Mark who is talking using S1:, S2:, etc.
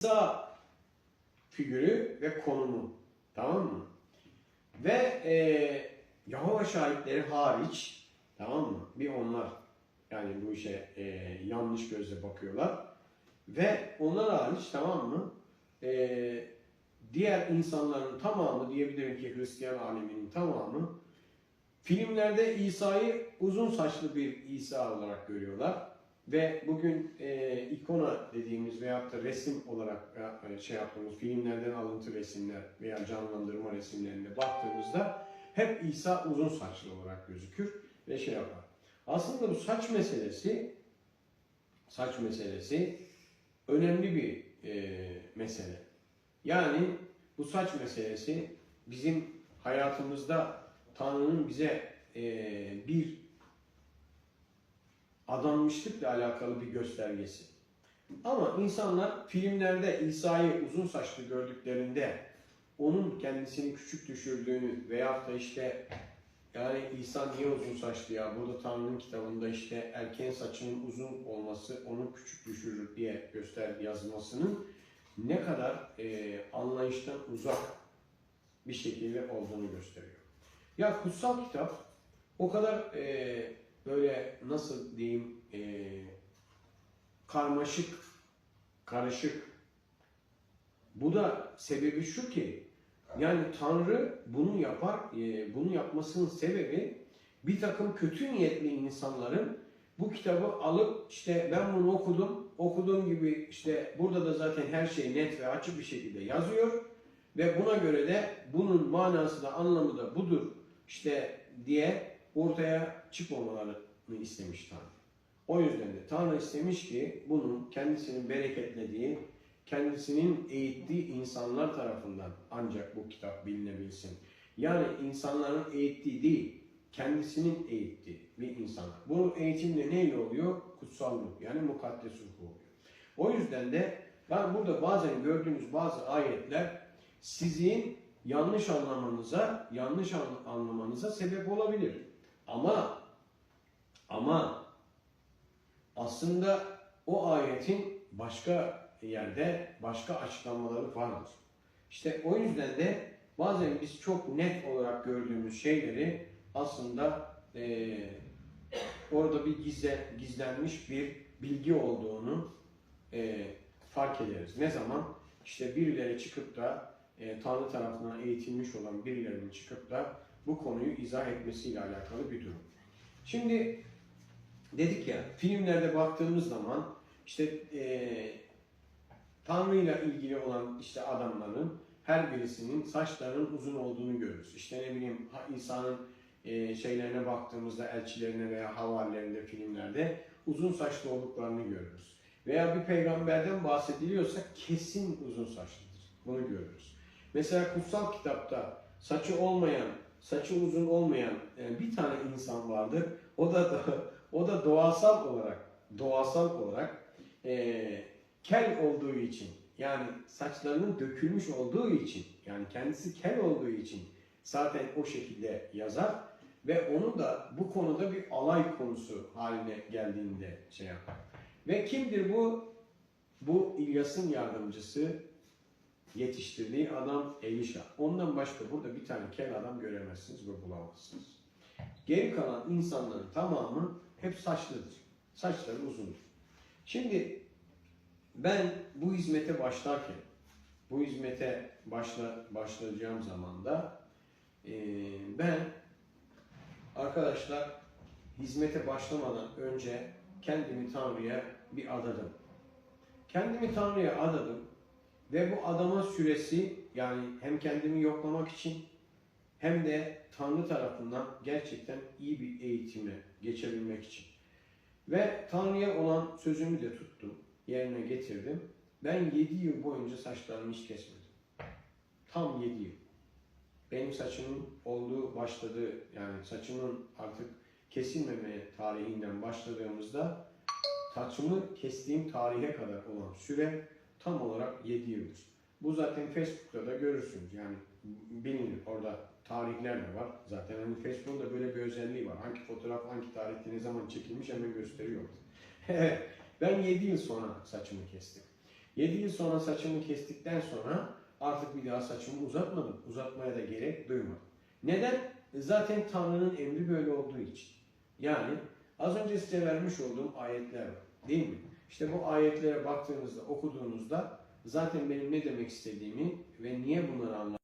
S1: İsa figürü ve konumu. Tamam mı? Ve e, Yahova şahitleri hariç tamam mı? Bir onlar yani bu işe e, yanlış gözle bakıyorlar. Ve onlar hariç tamam mı? E, diğer insanların tamamı diyebilirim ki Hristiyan aleminin tamamı filmlerde İsa'yı uzun saçlı bir İsa olarak görüyorlar. Ve bugün e, ikona dediğimiz veyahut da resim olarak e, şey yaptığımız filmlerden alıntı resimler veya canlandırma resimlerine baktığımızda hep İsa uzun saçlı olarak gözükür ve şey yapar. Aslında bu saç meselesi saç meselesi önemli bir e, mesele. Yani bu saç meselesi bizim hayatımızda Tanrı'nın bize e, bir adanmışlıkla alakalı bir göstergesi. Ama insanlar filmlerde İsa'yı uzun saçlı gördüklerinde onun kendisini küçük düşürdüğünü veyahut da işte yani İsa niye uzun saçlı ya? Burada Tanrı'nın kitabında işte erken saçının uzun olması onu küçük düşürür diye göster yazmasının ne kadar e, anlayıştan uzak bir şekilde olduğunu gösteriyor. Ya kutsal kitap o kadar e, böyle nasıl diyeyim e, karmaşık, karışık. Bu da sebebi şu ki yani Tanrı bunu yapar, e, bunu yapmasının sebebi bir takım kötü niyetli insanların bu kitabı alıp işte ben bunu okudum, okuduğum gibi işte burada da zaten her şey net ve açık bir şekilde yazıyor ve buna göre de bunun manası da anlamı da budur işte diye ortaya çıkmamalarını istemiş Tanrı. O yüzden de Tanrı istemiş ki bunun kendisinin bereketlediği, kendisinin eğittiği insanlar tarafından ancak bu kitap bilinebilsin. Yani insanların eğittiği değil, kendisinin eğittiği bir insan. Bu eğitimde neyle oluyor? Kutsal ruh yani mukaddes ruh oluyor. O yüzden de ben burada bazen gördüğünüz bazı ayetler sizin yanlış anlamanıza, yanlış anlamanıza sebep olabilir. Ama ama aslında o ayetin başka yerde başka açıklamaları vardır. İşte o yüzden de bazen biz çok net olarak gördüğümüz şeyleri aslında e, orada bir gizle, gizlenmiş bir bilgi olduğunu e, fark ederiz. Ne zaman? İşte birileri çıkıp da e, Tanrı tarafından eğitilmiş olan birilerinin çıkıp da bu konuyu izah etmesiyle alakalı bir durum. Şimdi dedik ya filmlerde baktığımız zaman işte e, Tanrı ile ilgili olan işte adamların her birisinin saçlarının uzun olduğunu görürüz. İşte ne bileyim İsa'nın e, şeylerine baktığımızda elçilerine veya havarilerinde filmlerde uzun saçlı olduklarını görürüz. Veya bir peygamberden bahsediliyorsa kesin uzun saçlıdır. Bunu görürüz. Mesela kutsal kitapta saçı olmayan, saçı uzun olmayan bir tane insan vardır. O da o da doğasal olarak doğasal olarak e, kel olduğu için yani saçlarının dökülmüş olduğu için yani kendisi kel olduğu için zaten o şekilde yazar ve onu da bu konuda bir alay konusu haline geldiğinde şey yapar. Ve kimdir bu? Bu İlyas'ın yardımcısı yetiştirdiği adam Elisha. Ondan başka burada bir tane kel adam göremezsiniz ve bulamazsınız. Geri kalan insanların tamamı hep saçlıdır. Saçları uzundur. Şimdi ben bu hizmete başlarken, bu hizmete başla, başlayacağım zaman da e, ben arkadaşlar hizmete başlamadan önce kendimi Tanrı'ya bir adadım. Kendimi Tanrı'ya adadım ve bu adama süresi yani hem kendimi yoklamak için hem de Tanrı tarafından gerçekten iyi bir eğitime geçebilmek için. Ve Tanrı'ya olan sözümü de tuttum, yerine getirdim. Ben 7 yıl boyunca saçlarımı hiç kesmedim. Tam 7 yıl. Benim saçımın olduğu, başladığı yani saçımın artık kesilmemeye tarihinden başladığımızda saçımı kestiğim tarihe kadar olan süre tam olarak 7 yıldır. Bu zaten Facebook'ta da görürsünüz. Yani bilinir orada tarihler de var. Zaten hani Facebook'un da böyle bir özelliği var. Hangi fotoğraf hangi tarihte ne zaman çekilmiş hemen gösteriyor. ben 7 yıl sonra saçımı kestim. 7 yıl sonra saçımı kestikten sonra artık bir daha saçımı uzatmadım. Uzatmaya da gerek duymadım. Neden? E, zaten Tanrı'nın emri böyle olduğu için. Yani az önce size vermiş olduğum ayetler var. Değil mi? İşte bu ayetlere baktığınızda, okuduğunuzda zaten benim ne demek istediğimi ve niye bunları anlattığımı